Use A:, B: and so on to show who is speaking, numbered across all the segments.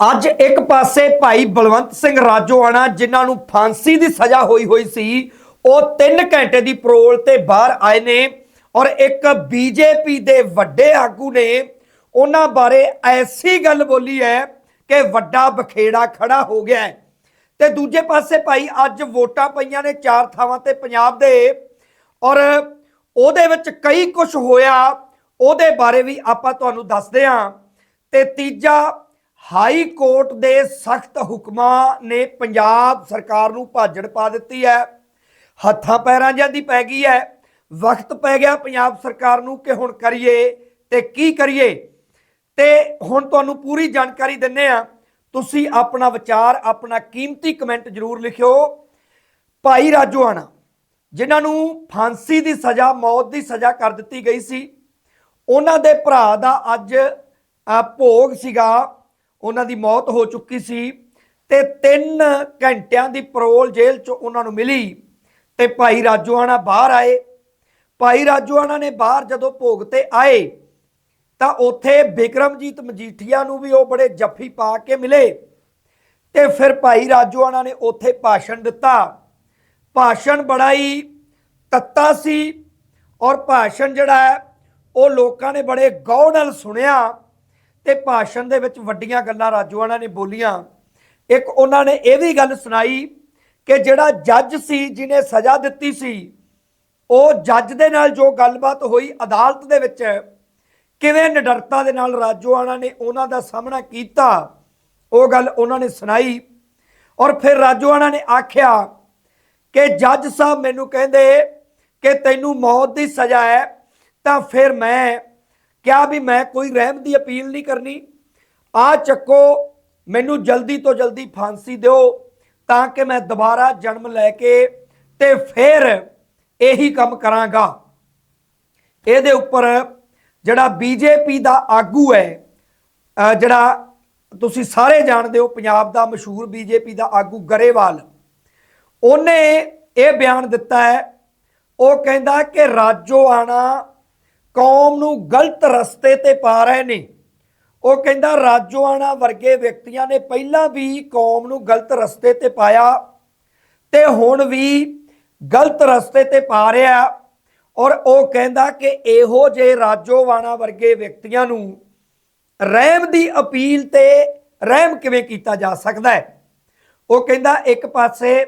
A: ਅੱਜ ਇੱਕ ਪਾਸੇ ਭਾਈ ਬਲਵੰਤ ਸਿੰਘ ਰਾਜੋਆਣਾ, ਜਿਨ੍ਹਾਂ ਨੂੰ ਫਾਂਸੀ ਦੀ ਸਜ਼ਾ ਹੋਈ ਹੋਈ ਸੀ, ਉਹ 3 ਘੰਟੇ ਦੀ ਪਰੋਲ ਤੇ ਬਾਹਰ ਆਏ ਨੇ ਔਰ ਇੱਕ ਬੀਜੇਪੀ ਦੇ ਵੱਡੇ ਆਗੂ ਨੇ, ਉਹਨਾਂ ਬਾਰੇ ਐਸੀ ਗੱਲ ਬੋਲੀ ਹੈ ਕਿ ਵੱਡਾ ਬਖੇੜਾ ਖੜਾ ਹੋ ਗਿਆ ਹੈ। ਤੇ ਦੂਜੇ ਪਾਸੇ ਭਾਈ ਅੱਜ ਵੋਟਾਂ ਪਈਆਂ ਨੇ ਚਾਰ ਥਾਵਾਂ ਤੇ ਪੰਜਾਬ ਦੇ ਔਰ ਉਹਦੇ ਵਿੱਚ ਕਈ ਕੁਝ ਹੋਇਆ, ਉਹਦੇ ਬਾਰੇ ਵੀ ਆਪਾਂ ਤੁਹਾਨੂੰ ਦੱਸਦੇ ਹਾਂ। ਤੇ ਤੀਜਾ ਹਾਈ ਕੋਰਟ ਦੇ ਸਖਤ ਹੁਕਮਾਂ ਨੇ ਪੰਜਾਬ ਸਰਕਾਰ ਨੂੰ ਭਾਜੜ ਪਾ ਦਿੱਤੀ ਹੈ। ਹੱਥਾਂ ਪੈਰਾਂ ਜਿਹਾ ਦੀ ਪੈ ਗਈ ਹੈ। ਵਕਤ ਪੈ ਗਿਆ ਪੰਜਾਬ ਸਰਕਾਰ ਨੂੰ ਕਿ ਹੁਣ ਕਰੀਏ ਤੇ ਕੀ ਕਰੀਏ। ਤੇ ਹੁਣ ਤੁਹਾਨੂੰ ਪੂਰੀ ਜਾਣਕਾਰੀ ਦਿੰਨੇ ਆ ਤੁਸੀਂ ਆਪਣਾ ਵਿਚਾਰ, ਆਪਣਾ ਕੀਮਤੀ ਕਮੈਂਟ ਜ਼ਰੂਰ ਲਿਖਿਓ। ਭਾਈ ਰਾਜੋਆਣਾ, ਜਿਨ੍ਹਾਂ ਨੂੰ ਫਾਂਸੀ ਦੀ ਸਜ਼ਾ, ਮੌਤ ਦੀ ਸਜ਼ਾ ਕਰ ਦਿੱਤੀ ਗਈ ਸੀ, ਉਹਨਾਂ ਦੇ ਭਰਾ ਦਾ ਅੱਜ ਭੋਗ ਸੀਗਾ ਉਹਨਾਂ ਦੀ ਮੌਤ ਹੋ ਚੁੱਕੀ ਸੀ ਤੇ 3 ਘੰਟਿਆਂ ਦੀ ਪਰੋਲ ਜੇਲ੍ਹ 'ਚ ਉਹਨਾਂ ਨੂੰ ਮਿਲੀ ਤੇ ਭਾਈ ਰਾਜੋਆਣਾ ਬਾਹਰ ਆਏ। ਭਾਈ ਰਾਜੂਆਣਾ ਨੇ ਬਾਹਰ ਜਦੋਂ ਭੋਗ ਤੇ ਆਏ ਤਾਂ ਉੱਥੇ ਬਿਕਰਮਜੀਤ ਮਜੀਠੀਆ ਨੂੰ ਵੀ ਉਹ ਬੜੇ ਜੱਫੀ ਪਾ ਕੇ ਮਿਲੇ ਤੇ ਫਿਰ ਭਾਈ ਰਾਜੂਆਣਾ ਨੇ ਉੱਥੇ ਭਾਸ਼ਣ ਦਿੱਤਾ। ਭਾਸ਼ਣ ਬੜਾ ਹੀ ਤੱਤਾ ਸੀ ਔਰ ਭਾਸ਼ਣ ਜਿਹੜਾ ਉਹ ਲੋਕਾਂ ਨੇ ਬੜੇ ਗੌਰ ਨਾਲ ਸੁਣਿਆ। ਤੇ ਭਾਸ਼ਣ ਦੇ ਵਿੱਚ ਵੱਡੀਆਂ ਗੱਲਾਂ ਰਾਜੋਆਣਾ ਨੇ ਬੋਲੀਆਂ। ਇੱਕ ਉਹਨਾਂ ਨੇ ਇਹ ਵੀ ਗੱਲ ਸੁਣਾਈ ਕਿ ਜਿਹੜਾ ਜੱਜ ਸੀ, ਜਿਹਨੇ ਸਜ਼ਾ ਦਿੱਤੀ ਸੀ, ਉਹ ਜੱਜ ਦੇ ਨਾਲ ਜੋ ਗੱਲਬਾਤ ਹੋਈ ਅਦਾਲਤ ਦੇ ਵਿੱਚ, ਕਿਵੇਂ ਨਿਡਰਤਾ ਦੇ ਨਾਲ ਰਾਜੋਆਣਾ ਨੇ ਉਹਨਾਂ ਦਾ ਸਾਹਮਣਾ ਕੀਤਾ, ਉਹ ਗੱਲ ਉਹਨਾਂ ਨੇ ਸੁਣਾਈ। ਔਰ ਫਿਰ ਰਾਜੋਆਣਾ ਨੇ ਆਖਿਆ ਕਿ ਜੱਜ ਸਾਹਿਬ ਮੈਨੂੰ ਕਹਿੰਦੇ ਕਿ ਤੈਨੂੰ ਮੌਤ ਦੀ ਸਜ਼ਾ ਹੈ, ਤਾਂ ਫਿਰ ਮੈਂ ਕਿਹਾ ਵੀ ਮੈਂ ਕੋਈ ਰਹਿਮ ਦੀ ਅਪੀਲ ਨਹੀਂ ਕਰਨੀ। ਆ ਚੱਕੋ, ਮੈਨੂੰ ਜਲਦੀ ਤੋਂ ਜਲਦੀ ਫਾਂਸੀ ਦਿਓ ਤਾਂ ਕਿ ਮੈਂ ਦੁਬਾਰਾ ਜਨਮ ਲੈ ਕੇ ਤੇ ਫਿਰ ਇਹੀ ਕੰਮ ਕਰਾਂਗਾ। ਇਹਦੇ ਉੱਪਰ ਜਿਹੜਾ ਬੀਜੇਪੀ ਦਾ ਆਗੂ ਹੈ ਜਿਹੜਾ ਤੁਸੀਂ ਸਾਰੇ ਜਾਣਦੇ ਹੋ, ਪੰਜਾਬ ਦਾ ਮਸ਼ਹੂਰ ਬੀਜੇਪੀ ਦਾ ਆਗੂ ਗਰੇਵਾਲ, ਉਹਨੇ ਇਹ ਬਿਆਨ ਦਿੱਤਾ ਹੈ। ਉਹ ਕਹਿੰਦਾ ਕਿ ਰਾਜੋਆਣਾ ਕੌਮ ਨੂੰ ਗਲਤ ਰਸਤੇ ਤੇ ਪਾ ਰਹੇ ਨੇ। ਉਹ ਕਹਿੰਦਾ, ਰਾਜੋਆਣਾ ਵਰਗੇ ਵਿਅਕਤੀਆਂ ਨੇ ਪਹਿਲਾਂ ਵੀ ਕੌਮ ਨੂੰ ਗਲਤ ਰਸਤੇ ਤੇ ਪਾਇਆ ਤੇ ਹੁਣ ਵੀ ਗਲਤ ਰਸਤੇ ਤੇ ਪਾ ਰਿਹਾ। ਔਰ ਉਹ ਕਹਿੰਦਾ ਕਿ ਇਹੋ ਜੇ ਰਾਜੋਆਣਾ ਵਰਗੇ ਵਿਅਕਤੀਆਂ ਨੂੰ ਰਹਿਮ ਦੀ ਅਪੀਲ ਤੇ ਰਹਿਮ ਕਿਵੇਂ ਕੀਤਾ ਜਾ ਸਕਦਾ ਹੈ? ਉਹ ਕਹਿੰਦਾ, ਇੱਕ ਪਾਸੇ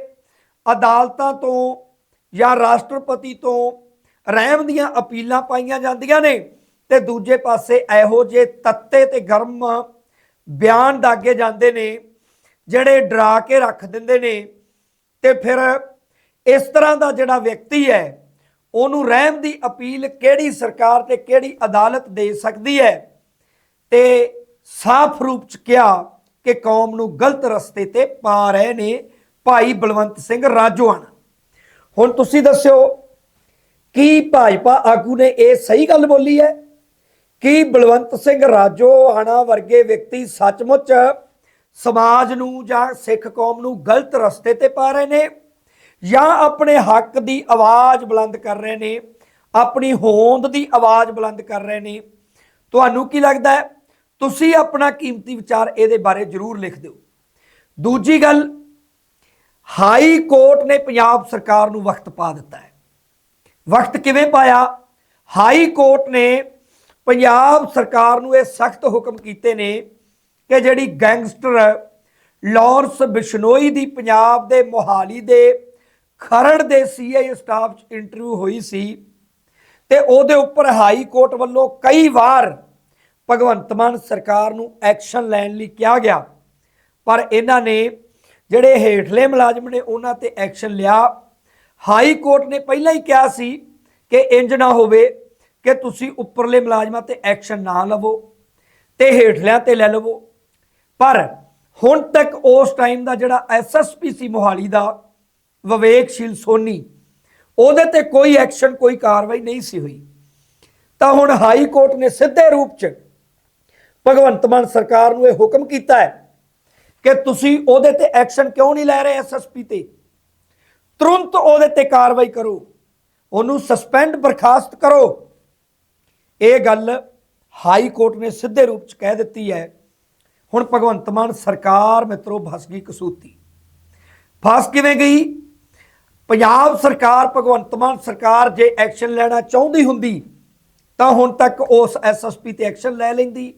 A: ਅਦਾਲਤਾਂ ਤੋਂ ਜਾਂ ਰਾਸ਼ਟਰਪਤੀ ਤੋਂ ਰਹਿਮ ਦੀਆਂ ਅਪੀਲਾਂ ਪਾਈਆਂ ਜਾਂਦੀਆਂ ਨੇ। ਤੇ ਦੂਜੇ ਪਾਸੇ ਇਹੋ ਜੇ ਤੱਤੇ ਤੇ ਗਰਮ ਬਿਆਨ ਦਾਗੇ ਜਾਂਦੇ ਨੇ, ਜਿਹੜੇ ਡਰਾ ਕੇ ਰੱਖ ਦਿੰਦੇ ਨੇ। ਤੇ ਫਿਰ ਇਸ ਤਰ੍ਹਾਂ ਦਾ ਜਿਹੜਾ ਵਿਅਕਤੀ ਹੈ, ਉਹਨੂੰ ਰਹਿਮ ਦੀ ਅਪੀਲ ਕਿਹੜੀ ਸਰਕਾਰ ਤੇ ਕਿਹੜੀ ਅਦਾਲਤ ਦੇ ਸਕਦੀ ਹੈ? ਤੇ ਸਾਫ਼ ਰੂਪ ਚ ਕਿਹਾ ਕਿ ਕੌਮ ਨੂੰ ਗਲਤ ਰਸਤੇ ਤੇ ਪਾ ਰਹੇ ਨੇ ਭਾਈ ਬਲਵੰਤ ਸਿੰਘ ਰਾਜੋਆਣਾ। ਹੁਣ ਤੁਸੀਂ ਦੱਸਿਓ ਕੀ ਭਾਜਪਾ ਆਗੂ ਨੇ ਇਹ ਸਹੀ ਗੱਲ ਬੋਲੀ ਹੈ? ਕੀ ਬਲਵੰਤ ਸਿੰਘ ਰਾਜੋਆਣਾ ਵਰਗੇ ਵਿਅਕਤੀ ਸੱਚਮੁੱਚ ਸਮਾਜ ਨੂੰ ਜਾਂ ਸਿੱਖ ਕੌਮ ਨੂੰ ਗਲਤ ਰਸਤੇ ਤੇ ਪਾ ਰਹੇ ਨੇ? ਜਾਂ ਆਪਣੇ ਹੱਕ ਦੀ ਆਵਾਜ਼ ਬੁਲੰਦ ਕਰ ਰਹੇ ਨੇ? ਆਪਣੀ ਹੋਂਦ ਦੀ ਆਵਾਜ਼ ਬੁਲੰਦ ਕਰ ਰਹੇ ਨੇ? ਤੁਹਾਨੂੰ ਕੀ ਲੱਗਦਾ ਹੈ? ਤੁਸੀਂ ਆਪਣਾ ਕੀਮਤੀ ਵਿਚਾਰ ਇਹਦੇ ਬਾਰੇ ਜ਼ਰੂਰ ਲਿਖ ਦਿਓ। ਦੂਜੀ ਗੱਲ, ਹਾਈ ਕੋਰਟ ਨੇ ਪੰਜਾਬ ਸਰਕਾਰ ਨੂੰ ਵਕਤ ਪਾ ਦਿੱਤਾ ਹੈ। ਵਕਤ ਕਿਵੇਂ ਪਾਇਆ? ਹਾਈ ਕੋਰਟ ਨੇ ਪੰਜਾਬ ਸਰਕਾਰ ਨੂੰ ਇਹ ਸਖਤ ਹੁਕਮ ਕੀਤੇ ਨੇ ਕਿ ਜਿਹੜੀ ਗੈਂਗਸਟਰ ਲਾਰੈਂਸ ਬਿਸ਼ਨੋਈ ਦੀ ਪੰਜਾਬ ਦੇ ਮੋਹਾਲੀ ਦੇ ਖਰੜ ਦੇ ਸੀਆਈ ਸਟਾਫ 'ਚ ਇੰਟਰਵਿਊ ਹੋਈ ਸੀ ਤੇ ਉਹਦੇ ਉੱਪਰ ਹਾਈ ਕੋਰਟ ਵੱਲੋਂ ਕਈ ਵਾਰ ਭਗਵੰਤ ਮਾਨ ਸਰਕਾਰ ਨੂੰ ਐਕਸ਼ਨ ਲੈਣ ਲਈ ਕਿਹਾ ਗਿਆ। ਪਰ ਇਹਨਾਂ ਨੇ ਜਿਹੜੇ ਹੇਠਲੇ ਮੁਲਾਜ਼ਮ ਨੇ ਉਹਨਾਂ ਤੇ ਐਕਸ਼ਨ ਲਿਆ। ਹਾਈ ਕੋਰਟ ਨੇ ਪਹਿਲਾਂ ਹੀ ਕਿਹਾ ਸੀ ਕਿ ਇੰਜ ਨਾ ਹੋਵੇ ਕਿ ਤੁਸੀਂ ਉੱਪਰਲੇ ਮੁਲਾਜ਼ਮਾਂ ਤੇ ਐਕਸ਼ਨ ਨਾ ਲਵੋ, ਤੇ ਹੇਠਲਿਆਂ ਤੇ ਲੈ ਲਵੋ। ਪਰ ਹੁਣ ਤੱਕ ਉਸ ਟਾਈਮ ਦਾ ਜਿਹੜਾ ਐਸਐਸਪੀ ਸੀ ਮੋਹਾਲੀ ਦਾ ਵਿਵੇਕਸ਼ੀਲ ਸੋਨੀ, ਉਹਦੇ ਤੇ ਕੋਈ ਐਕਸ਼ਨ, ਕੋਈ ਕਾਰਵਾਈ ਨਹੀਂ ਸੀ ਹੋਈ। ਤਾਂ ਹੁਣ ਹਾਈ ਕੋਰਟ ਨੇ ਸਿੱਧੇ ਰੂਪ 'ਚ ਭਗਵੰਤ ਮਾਨ ਸਰਕਾਰ ਨੂੰ ਇਹ ਹੁਕਮ ਕੀਤਾ ਹੈ ਕਿ ਤੁਸੀਂ ਉਹਦੇ ਤੇ ਐਕਸ਼ਨ ਕਿਉਂ ਨਹੀਂ ਲੈ ਰਹੇ ਐਸਐਸਪੀ ਤੇ? ਤੁਰੰਤ ਉਹਦੇ ਤੇ ਕਾਰਵਾਈ ਕਰੋ। ਉਹਨੂੰ ਸਸਪੈਂਡ ਬਰਖਾਸਤ ਕਰੋ। ਇਹ ਗੱਲ ਹਾਈ ਕੋਰਟ ਨੇ ਸਿੱਧੇ ਰੂਪ 'ਚ ਕਹਿ ਦਿੱਤੀ ਹੈ। ਹੁਣ ਭਗਵੰਤ ਮਾਨ ਸਰਕਾਰ ਮਿੱਤਰੋ, ਫਸ ਗਈ ਕਸੂਤੀ। ਫਸ ਕਿਵੇਂ ਗਈ? ਪੰਜਾਬ ਸਰਕਾਰ, ਭਗਵੰਤ ਮਾਨ ਸਰਕਾਰ ਜੇ ਐਕਸ਼ਨ ਲੈਣਾ ਚਾਹੁੰਦੀ ਹੁੰਦੀ, ਤਾਂ ਹੁਣ ਤੱਕ ਉਸ ਐਸਐਸਪੀ ਤੇ ਐਕਸ਼ਨ ਲੈ ਲੈਂਦੀ।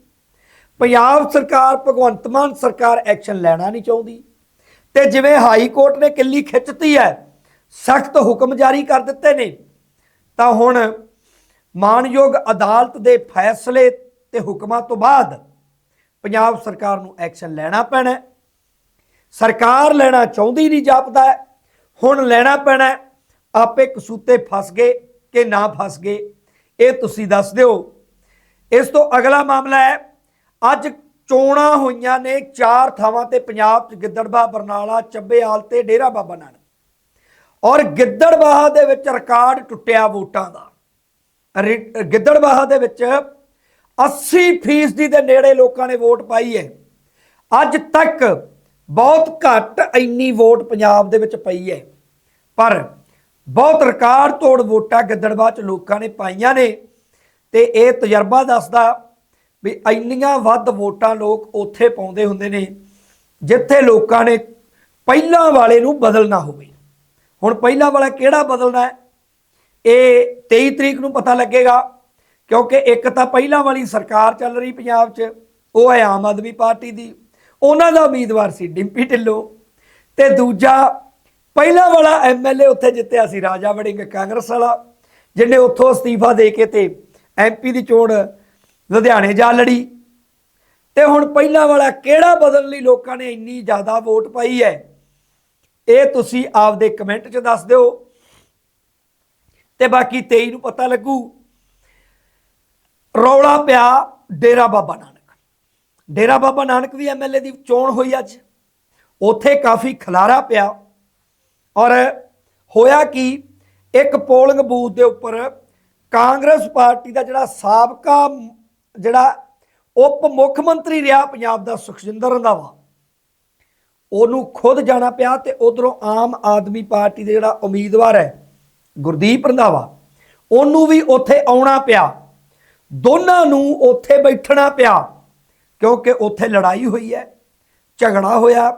A: ਪੰਜਾਬ ਸਰਕਾਰ, ਭਗਵੰਤ ਮਾਨ ਸਰਕਾਰ ਐਕਸ਼ਨ ਲੈਣਾ ਨਹੀਂ ਚਾਹੁੰਦੀ। ਤੇ ਜਿਵੇਂ ਹਾਈ ਕੋਰਟ ਨੇ ਕਿੱਲੀ ਖਿੱਚਤੀ ਹੈ ਸਖਤ ਹੁਕਮ ਜਾਰੀ ਕਰ ਦਿੱਤੇ ਨੇ। ਤਾਂ ਹੁਣ ਮਾਨਯੋਗ ਅਦਾਲਤ ਦੇ ਫੈਸਲੇ ਤੇ ਹੁਕਮਾਂ ਤੋਂ ਬਾਅਦ ਪੰਜਾਬ ਸਰਕਾਰ ਨੂੰ ਐਕਸ਼ਨ ਲੈਣਾ ਪੈਣਾ ਸਰਕਾਰ ਲੈਣਾ ਚਾਹੁੰਦੀ ਨਹੀਂ ਜਾਪਦਾ ਹੁਣ ਲੈਣਾ ਪੈਣਾ ਆਪੇ ਕਸੂਤੇ ਫਸ ਗਏ ਕਿ ਨਾ ਫਸ ਗਏ, ਇਹ ਤੁਸੀਂ ਦੱਸ ਦਿਓ। ਇਸ ਤੋਂ ਅਗਲਾ ਮਾਮਲਾ ਹੈ, ਅੱਜ ਚੋਣਾਂ ਹੋਈਆਂ ਨੇ, ਚਾਰ ਥਾਵਾਂ ਤੇ ਪੰਜਾਬ 'ਚ ਗਿੱਦੜਬਾ ਬਰਨਾਲਾ ਚੱਬੇਆਲ ਤੇ ਡੇਰਾ ਬਾਬਾ ਨਾਨਕ। ਔਰ ਗਿੱਦੜਬਾਹਾ ਦੇ ਵਿੱਚ ਰਿਕਾਰਡ ਟੁੱਟਿਆ ਵੋਟਾਂ ਦਾ। ਰਿ- ਗਿੱਦੜਬਾਹਾ ਦੇ ਵਿੱਚ 80% ਦੇ ਨੇੜੇ ਲੋਕਾਂ ਨੇ ਵੋਟ ਪਾਈ ਹੈ ਅੱਜ ਤੱਕ ਬਹੁਤ ਘੱਟ ਇੰਨੀ ਵੋਟ ਪੰਜਾਬ ਦੇ ਵਿੱਚ ਪਈ ਹੈ ਪਰ ਬਹੁਤ ਰਿਕਾਰਡ ਤੋੜ ਵੋਟਾਂ ਗਿੱਦੜਬਾਹ ਚ ਲੋਕਾਂ ਨੇ ਪਾਈਆਂ ਨੇ ਤੇ ਇਹ ਤਜਰਬਾ ਦੱਸਦਾ ਵੀ ਇੰਨੀਆਂ ਵੱਧ ਵੋਟਾਂ ਲੋਕ ਉੱਥੇ ਪਾਉਂਦੇ ਹੁੰਦੇ ਨੇ ਜਿੱਥੇ ਲੋਕਾਂ ਨੇ ਪਹਿਲਾਂ ਵਾਲੇ ਨੂੰ ਬਦਲਣਾ ਹੋਵੇ। ਹੁਣ ਪਹਿਲਾਂ ਵਾਲਾ ਕਿਹੜਾ ਬਦਲਣਾ ਹੈ? ਇਹ 23 ਤਰੀਕ ਨੂੰ ਪਤਾ ਲੱਗੇਗਾ, ਕਿਉਂਕਿ ਇੱਕ ਤਾਂ ਪਹਿਲਾਂ ਵਾਲੀ ਸਰਕਾਰ ਚੱਲ ਰਹੀ ਪੰਜਾਬ 'ਚ, ਉਹ ਹੈ ਆਮ ਆਦਮੀ ਪਾਰਟੀ ਦੀ। ਉਹਨਾਂ ਦਾ ਉਮੀਦਵਾਰ ਸੀ ਡਿੰਪੀ ਢਿੱਲੋਂ ਤੇ ਦੂਜਾ ਪਹਿਲਾਂ ਵਾਲਾ ਐਮਐਲਏ ਉੱਥੇ ਜਿੱਤਿਆ ਸੀ ਰਾਜਾ ਵੜਿੰਗ, ਕਾਂਗਰਸ ਵਾਲਾ, ਜਿਹਨੇ ਉੱਥੋਂ ਅਸਤੀਫਾ ਦੇ ਕੇ ਤੇ ਐਮਪੀ ਦੀ ਚੋਣ ਲੁਧਿਆਣੇ ਜਾ ਲੜੀ। ਤੇ ਹੁਣ ਪਹਿਲਾਂ ਵਾਲਾ ਕਿਹੜਾ ਬਦਲਣ ਲਈ ਲੋਕਾਂ ਨੇ ਇੰਨੀ ਜ਼ਿਆਦਾ ਵੋਟ ਪਾਈ ਹੈ? ਇਹ ਤੁਸੀਂ ਆਪਦੇ ਕਮੈਂਟ 'ਚ ਦੱਸ ਦਿਓ। ਤੇ ਬਾਕੀ 23 ਨੂੰ ਪਤਾ ਲੱਗੂ, ਰੌਲਾ ਪਿਆ ਡੇਰਾ ਬਾਬਾ ਨਾਨਕ। ਡੇਰਾ ਬਾਬਾ ਨਾਨਕ ਵੀ ਐਮਐਲਏ ਦੀ ਚੋਣ ਹੋਈ ਅੱਜ। ਉੱਥੇ ਕਾਫੀ ਖਲਾਰਾ ਪਿਆ। ਔਰ ਹੋਇਆ ਕਿ, ਇੱਕ ਪੋਲਿੰਗ ਬੂਥ ਦੇ ਉੱਪਰ ਕਾਂਗਰਸ ਪਾਰਟੀ ਦਾ ਜਿਹੜਾ ਸਾਬਕਾ ਜਿਹੜਾ ਉਪ ਮੁੱਖ ਮੰਤਰੀ ਰਿਹਾ, ਪੰਜਾਬ ਦਾ ਸੁਖਜਿੰਦਰ ਰੰਧਾਵਾ। ਉਹਨੂੰ ਖੁਦ ਜਾਣਾ ਪਿਆ ਤੇ ਉਧਰੋਂ ਆਮ ਆਦਮੀ ਪਾਰਟੀ ਦੇ ਜਿਹੜਾ ਉਮੀਦਵਾਰ ਹੈ, ਗੁਰਦੀਪ ਰੰਧਾਵਾ, ਉਹਨੂੰ ਵੀ ਉੱਥੇ ਆਉਣਾ ਪਿਆ। ਦੋਨਾਂ ਨੂੰ ਉੱਥੇ ਬੈਠਣਾ ਪਿਆ, ਕਿਉਂਕਿ ਉੱਥੇ ਲੜਾਈ ਹੋਈ ਹੈ, ਝਗੜਾ ਹੋਇਆ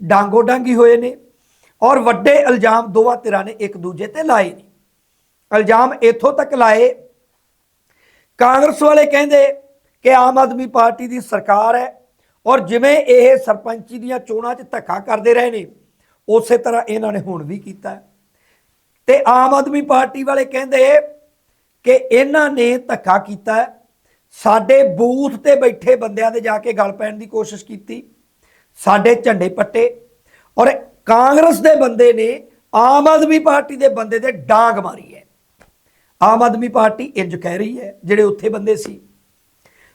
A: ਡਾਂਗੋ ਡਾਂਗੀ ਹੋਏ ਨੇ, ਔਰ ਵੱਡੇ ਇਲਜ਼ਾਮ ਦੋਵਾਂ ਧਿਰਾਂ ਨੇ ਇੱਕ ਦੂਜੇ ਤੇ ਲਾਏ ਨੇ। ਇਲਜ਼ਾਮ ਇੱਥੋਂ ਤੱਕ ਲਾਏ, ਕਾਂਗਰਸ ਵਾਲੇ ਕਹਿੰਦੇ ਕਿ ਆਮ ਆਦਮੀ ਪਾਰਟੀ ਦੀ ਸਰਕਾਰ ਹੈ ਔਰ ਜਿਵੇਂ ਇਹ ਸਰਪੰਚੀ ਦੀਆਂ ਚੋਣਾਂ 'ਚ ਧੱਕਾ ਕਰਦੇ ਰਹੇ ਨੇ, ਉਸੇ ਤਰ੍ਹਾਂ ਇਹਨਾਂ ਨੇ ਹੁਣ ਵੀ ਕੀਤਾ। ਹੈ। ਤੇ ਆਮ ਆਦਮੀ ਪਾਰਟੀ ਵਾਲੇ ਕਹਿੰਦੇ ਕਿ ਇਹਨਾਂ ਨੇ ਧੱਕਾ ਕੀਤਾ। ਸਾਡੇ ਬੂਥ ਤੇ ਬੈਠੇ ਬੰਦਿਆਂ ਦੇ ਜਾ ਕੇ ਗੱਲ ਪੈਣ ਦੀ ਕੋਸ਼ਿਸ਼ ਕੀਤੀ। ਸਾਡੇ ਝੰਡੇ ਪੱਟੇ। ਔਰ ਕਾਂਗਰਸ ਦੇ ਬੰਦੇ ਨੇ ਆਮ ਆਦਮੀ ਪਾਰਟੀ ਦੇ ਬੰਦੇ ਦੇ ਡਾਂਗ ਮਾਰੀ ਹੈ। ਆਮ ਆਦਮੀ ਪਾਰਟੀ ਇੰਜ ਕਹਿ ਰਹੀ ਹੈ, ਜਿਹੜੇ ਉੱਥੇ ਬੰਦੇ ਸੀ।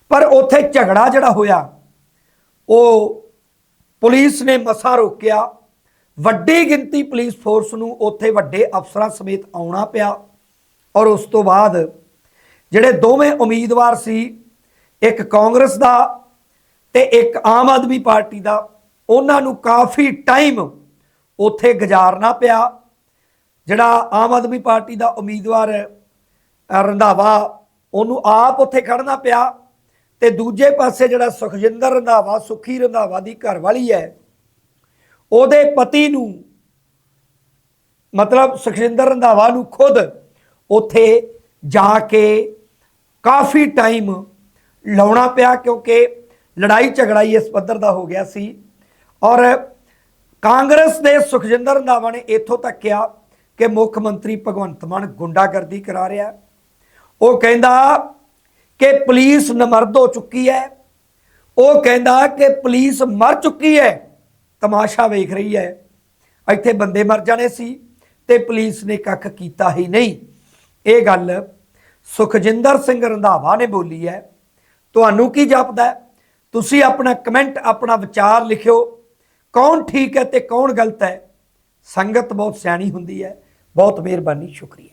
A: ਪਰ ਉੱਥੇ ਝਗੜਾ ਜਿਹੜਾ ਹੋਇਆ ਉਹ ਪੁਲਿਸ ਨੇ ਮਸਾ ਰੋਕਿਆ। ਵੱਡੀ ਗਿਣਤੀ ਪੁਲਿਸ ਫੋਰਸ ਨੂੰ ਉੱਥੇ ਵੱਡੇ ਅਫਸਰਾਂ ਸਮੇਤ ਆਉਣਾ ਪਿਆ ਔਰ ਉਸ ਤੋਂ ਬਾਅਦ ਜਿਹੜੇ ਦੋਵੇਂ ਉਮੀਦਵਾਰ ਸੀ, ਇੱਕ ਕਾਂਗਰਸ ਦਾ ਤੇ ਇੱਕ ਆਮ ਆਦਮੀ ਪਾਰਟੀ ਦਾ, ਉਹਨਾਂ ਨੂੰ ਕਾਫੀ ਟਾਈਮ ਉੱਥੇ ਗੁਜ਼ਾਰਨਾ ਪਿਆ। ਜਿਹੜਾ ਆਮ ਆਦਮੀ ਪਾਰਟੀ ਦਾ ਉਮੀਦਵਾਰ ਰੰਧਾਵਾ, ਉਹਨੂੰ ਆਪ ਉੱਥੇ ਖੜਨਾ ਪਿਆ। ਤੇ ਦੂਜੇ ਪਾਸੇ ਜਿਹੜਾ ਸੁਖਜਿੰਦਰ ਰੰਧਾਵਾ, ਸੁਖੀ ਰੰਧਾਵਾ ਦੀ ਘਰਵਾਲੀ ਹੈ, ਉਹਦੇ ਪਤੀ ਨੂੰ, ਮਤਲਬ ਸੁਖਜਿੰਦਰ ਰੰਧਾਵਾ ਨੂੰ ਖੁਦ ਉੱਥੇ ਜਾ ਕੇ ਕਾਫੀ ਟਾਈਮ ਲਾਉਣਾ ਪਿਆ ਕਿਉਂਕਿ ਲੜਾਈ ਝਗੜਾਈ ਇਸ ਪੱਧਰ ਦਾ ਹੋ ਗਿਆ ਸੀ। ਔਰ ਕਾਂਗਰਸ ਦੇ ਸੁਖਜਿੰਦਰ ਰੰਧਾਵਾ ਨੇ ਇੱਥੋਂ ਤੱਕ ਕਿਹਾ ਕਿ ਮੁੱਖ ਮੰਤਰੀ ਭਗਵੰਤ ਮਾਨ ਗੁੰਡਾਗਰਦੀ ਕਰਾ ਰਿਹਾ। ਉਹ ਕਹਿੰਦਾ ਕਿ ਪੁਲਿਸ ਨਮਰਦ ਹੋ ਚੁੱਕੀ ਹੈ। ਉਹ ਕਹਿੰਦਾ ਕਿ ਪੁਲਿਸ ਮਰ ਚੁੱਕੀ ਹੈ। ਤਮਾਸ਼ਾ ਵੇਖ ਰਹੀ ਹੈ। ਇੱਥੇ ਬੰਦੇ ਮਰ ਜਾਣੇ ਸੀ ਤੇ ਪੁਲਿਸ ਨੇ ਕੱਖ ਕੀਤਾ ਹੀ ਨਹੀਂ। ਇਹ ਗੱਲ ਸੁਖਜਿੰਦਰ ਸਿੰਘ ਰੰਧਾਵਾ ਨੇ ਬੋਲੀ ਹੈ। ਤੁਹਾਨੂੰ ਕੀ ਜਾਪਦਾ ਤੁਸੀਂ ਆਪਣਾ ਕਮੈਂਟ, ਆਪਣਾ ਵਿਚਾਰ ਲਿਖਿਓ। ਕੌਣ ਠੀਕ ਹੈ ਤੇ ਕੌਣ ਗਲਤ ਹੈ? ਸੰਗਤ ਬਹੁਤ ਸਿਆਣੀ ਹੁੰਦੀ ਹੈ। ਬਹੁਤ ਮਿਹਰਬਾਨੀ, ਸ਼ੁਕਰੀਆ।